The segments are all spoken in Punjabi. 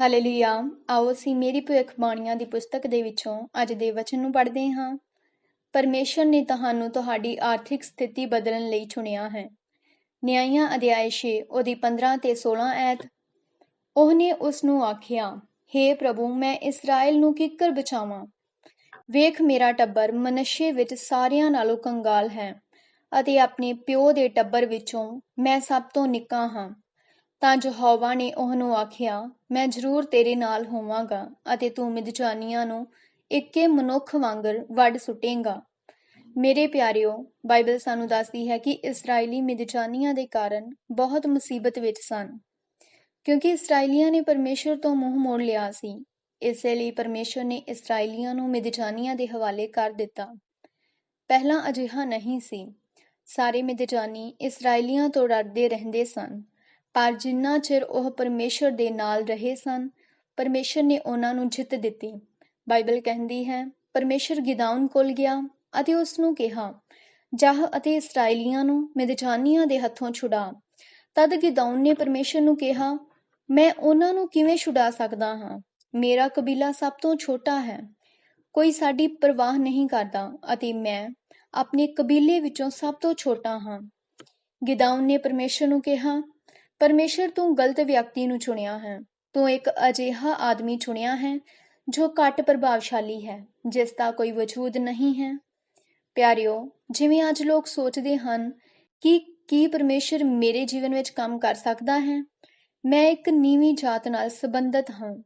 ਹਾਲੇਲੂਇਆ। ਆਓ ਅਸੀਂ ਮੇਰੀ ਭਵਿੱਖਬਾਣੀਆਂ ਦੀ ਪੁਸਤਕ ਦੇ ਵਿੱਚੋਂ ਅੱਜ ਦੇ ਵਚਨ ਨੂੰ ਪੜ੍ਹਦੇ ਹਾਂ। ਪਰਮੇਸ਼ਰ ਨੇ ਤੁਹਾਨੂੰ ਤੁਹਾਡੀ ਆਰਥਿਕ ਸਥਿਤੀ ਬਦਲਣ ਲਈ ਚੁਣਿਆ ਹੈ। ਨਿਆਂਇਆਂ ਅਧਿਆਇ 6 ਉਹਦੀ 15 ਤੇ 16 ਐਤ। ਉਹਨੇ ਉਸ ਨੂੰ ਆਖਿਆ हे ਪ੍ਰਭੂ, ਮੈਂ ਇਸਰਾਇਲ ਨੂੰ ਕਿੱਕਰ ਬਚਾਵਾਂ। ਵੇਖ ਮੇਰਾ ਟੱਬਰ ਮਨਸ਼ੇ ਵਿੱਚ ਸਾਰਿਆਂ ਨਾਲੋਂ ਕੰਗਾਲ ਹੈ ਅਤੇ ਆਪਣੇ ਪਿਓ ਦੇ ਟੱਬਰ ਵਿੱਚੋਂ ਮੈਂ ਸਭ ਤੋਂ ਨਿੱਕਾ ਹਾਂ। ਤਾਂ ਯਹੋਵਾ ਨੇ ਉਹਨੂੰ ਆਖਿਆ, ਮੈਂ ਜ਼ਰੂਰ ਤੇਰੇ ਨਾਲ ਹੋਵਾਂਗਾ ਅਤੇ ਤੂੰ ਮਿਦਚਾਨੀਆਂ ਨੂੰ ਇੱਕੇ ਮਨੁੱਖ ਵਾਂਗਰ ਵੱਡ ਸੁਟੇਂਗਾ। ਮੇਰੇ ਪਿਆਰਿਓ, ਬਾਈਬਲ ਸਾਨੂੰ ਦੱਸਦੀ ਹੈ ਕਿ ਇਸرائیਲੀ ਮਿਦਚਾਨੀਆਂ ਦੇ ਕਾਰਨ ਬਹੁਤ ਮੁਸੀਬਤ ਵਿੱਚ ਸਨ। ਕਿਉਂਕਿ ਇਸرائیਲੀਆਂ ਨੇ ਪਰਮੇਸ਼ਰ ਤੋਂ ਮੂੰਹ ਮੋੜ ਲਿਆ ਸੀ, ਇਸੇ ਲਈ ਪਰਮੇਸ਼ਰ ਨੇ ਇਸرائیਲੀਆਂ ਨੂੰ ਮਿਦਚਾਨੀਆਂ ਦੇ ਹਵਾਲੇ ਕਰ ਦਿੱਤਾ। ਪਹਿਲਾਂ ਅਜਿਹਾ ਨਹੀਂ ਸੀ। ਸਾਰੇ ਮਿਦਚਾਨੀ ਇਸرائیਲੀਆਂ ਤੋਂ ਡਰਦੇ ਰਹਿੰਦੇ ਸਨ। ਪਰ ਜਿੰਨਾ ਚਿਰ ਉਹ ਪਰਮੇਸ਼ਰ ਦੇ ਨਾਲ ਰਹੇ ਸਨ, ਪਰਮੇਸ਼ਰ ਨੇ ਉਹਨਾਂ ਨੂੰ ਜਿੱਤ ਦਿੱਤੀ। ਬਾਈਬਲ ਕਹਿੰਦੀ ਹੈ, ਪਰਮੇਸ਼ਰ ਗਿਦਾਉਨ ਕੋਲ ਗਿਆ ਅਤੇ ਉਸ ਨੂੰ ਕਿਹਾ, ਜਾਹ ਅਤੇ ਇਸرائیਲੀਆਂ ਨੂੰ ਮਿਦਜਾਨੀਆਂ ਦੇ ਹੱਥੋਂ ਛੁਡਾ। ਤਦ ਗਿਦਾਉਨ ਨੇ ਪਰਮੇਸ਼ਰ ਨੂੰ ਕਿਹਾ, ਮੈਂ ਉਹਨਾਂ ਨੂੰ ਕਿਵੇਂ ਛੁਡਾ ਸਕਦਾ ਹਾਂ? ਮੇਰਾ ਕਬੀਲਾ ਸਭ ਤੋਂ ਛੋਟਾ ਹੈ। ਕੋਈ ਸਾਡੀ ਪਰਵਾਹ ਨਹੀਂ ਕਰਦਾ ਅਤੇ ਮੈਂ ਆਪਣੇ ਕਬੀਲੇ ਵਿੱਚੋਂ ਸਭ ਤੋਂ ਛੋਟਾ ਹਾਂ। ਗਿਦਾਉਨ ਨੇ ਪਰਮੇਸ਼ਰ ਨੂੰ ਕਿਹਾ ਪਰਮੇਸ਼ਰ ਤੂੰ ਗਲਤ ਵਿਅਕਤੀ ਨੂੰ ਚੁਣਿਆ ਹੈ। ਤੂੰ ਇੱਕ ਅਜਿਹਾ ਆਦਮੀ ਚੁਣਿਆ ਹੈ, ਜੋ ਘੱਟ ਪ੍ਰਭਾਵਸ਼ਾਲੀ ਹੈ, ਜਿਸ ਦਾ ਕੋਈ ਵਜੂਦ ਨਹੀਂ ਹੈ। ਪਿਆਰਿਓ, ਜਿਵੇਂ ਅੱਜ ਲੋਕ ਸੋਚਦੇ ਹਨ ਕਿ ਕੀ ਪਰਮੇਸ਼ਰ ਮੇਰੇ ਜੀਵਨ ਵਿੱਚ ਕੰਮ ਕਰ ਸਕਦਾ ਹੈ, ਮੈਂ ਇੱਕ ਨੀਵੀਂ ਜਾਤ ਨਾਲ ਸੰਬੰਧਿਤ ਹਾਂ।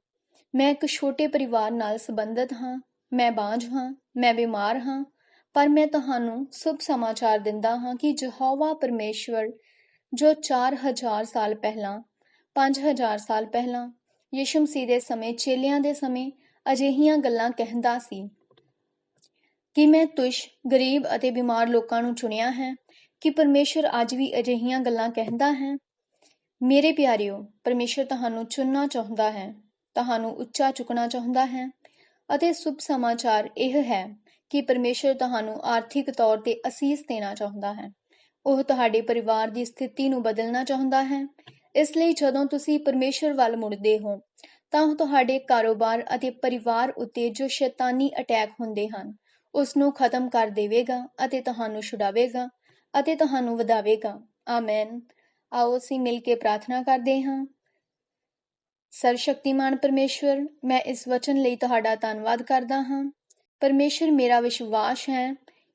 ਮੈਂ ਇੱਕ ਛੋਟੇ ਪਰਿਵਾਰ ਨਾਲ ਸੰਬੰਧਿਤ ਹਾਂ। ਮੈਂ ਬਾਂਝ ਹਾਂ, ਮੈਂ ਬਿਮਾਰ ਹਾਂ, ਪਰ ਮੈਂ ਤੁਹਾਨੂੰ ਸੁਭ ਸਮਾਚਾਰ ਦਿੰਦਾ ਹਾਂ ਕਿ ਯਹੋਵਾ ਪਰਮੇਸ਼ਵਰ ਜੋ 4000 ਸਾਲ ਪਹਿਲਾਂ 5000 ਸਾਲ ਪਹਿਲਾਂ, ਯਿਸੂ ਮਸੀਹ ਦੇ ਸਮੇਂ, ਚੇਲਿਆਂ ਦੇ ਸਮੇਂ ਅਜਿਹੀਆਂ ਗੱਲਾਂ ਕਹਿੰਦਾ ਸੀ। ਕਿ ਮੈਂ ਤੁਸ਼, ਗਰੀਬ ਅਤੇ ਬਿਮਾਰ ਲੋਕਾਂ ਨੂੰ ਚੁਣਿਆ ਹੈ ਕਿ ਪਰਮੇਸ਼ਰ ਅੱਜ ਵੀ ਅਜਿਹੀਆਂ ਗੱਲਾਂ ਕਹਿੰਦਾ ਹੈ? ਮੇਰੇ ਪਿਆਰਿਓ, ਪਰਮੇਸ਼ਰ ਤੁਹਾਨੂੰ ਚੁਣਨਾ ਚਾਹੁੰਦਾ ਹੈ, ਤੁਹਾਨੂੰ ਉੱਚਾ ਚੁੱਕਣਾ ਚਾਹੁੰਦਾ ਹੈ ਅਤੇ ਸੁਭ ਸਮਾਚਾਰ ਇਹ ਹੈ ਕਿ ਪਰਮੇਸ਼ਰ ਤੁਹਾਨੂੰ ਆਰਥਿਕ ਤੌਰ ਤੇ ਅਸੀਸ ਦੇਣਾ ਚਾਹੁੰਦਾ ਹੈ। ਉਹ ਤੁਹਾਡੇ ਪਰਿਵਾਰ ਦੀ ਸਥਿਤੀ ਨੂੰ ਬਦਲਣਾ ਚਾਹੁੰਦਾ ਹੈ। ਇਸ ਲਈ ਜਦੋਂ ਤੁਸੀਂ ਪਰਮੇਸ਼ਰ ਵੱਲ ਮੁੜਦੇ ਹੋ, ਤਾਂ ਉਹ ਤੁਹਾਡੇ ਕਾਰੋਬਾਰ ਅਤੇ ਪਰਿਵਾਰ ਉੱਤੇ ਜੋ ਸ਼ੈਤਾਨੀ ਅਟੈਕ ਹੁੰਦੇ ਹਨ ਉਸ ਨੂੰ ਖਤਮ ਕਰ ਦੇਵੇਗਾ ਅਤੇ ਤੁਹਾਨੂੰ ਛੁਡਾਵੇਗਾ ਅਤੇ ਤੁਹਾਨੂੰ ਵਧਾਵੇਗਾ। ਆਮੇਨ। ਆਓ ਅਸੀਂ ਮਿਲ ਕੇ ਪ੍ਰਾਰਥਨਾ ਕਰਦੇ ਹਾਂ। ਸਰਸ਼ਕਤੀਮਾਨ ਪਰਮੇਸ਼ਵਰ, ਮੈਂ ਇਸ ਵਚਨ ਲਈ ਤੁਹਾਡਾ ਧੰਨਵਾਦ ਕਰਦਾ ਹਾਂ। ਪਰਮੇਸ਼ਰ, ਮੇਰਾ ਵਿਸ਼ਵਾਸ ਹੈ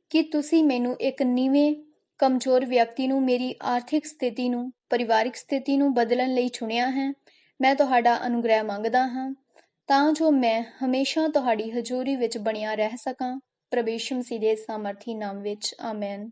ਕਿ ਤੁਸੀਂ ਮੈਨੂੰ ਇੱਕ ਨੀਵੇਂ ਕਮਜ਼ੋਰ ਵਿਅਕਤੀ ਨੂੰ ਮੇਰੀ ਆਰਥਿਕ ਸਥਿਤੀ ਨੂੰ, ਪਰਿਵਾਰਿਕ ਸਥਿਤੀ ਨੂੰ ਬਦਲਣ ਲਈ ਚੁਣਿਆ ਹੈ, ਮੈਂ ਤੁਹਾਡਾ ਅਨੁਗ੍ਰਹਿ ਮੰਗਦਾ ਹਾਂ। ਤਾਂ ਜੋ ਮੈਂ ਹਮੇਸ਼ਾ ਤੁਹਾਡੀ ਹਜ਼ੂਰੀ ਵਿੱਚ ਬਣਿਆ ਰਹਿ ਸਕਾਂ। ਪ੍ਰਭੂ ਯਿਸੂ ਮਸੀਹ ਦੇ ਸਮਰਥੀ ਨਾਮ ਵਿੱਚ, ਆਮੇਨ।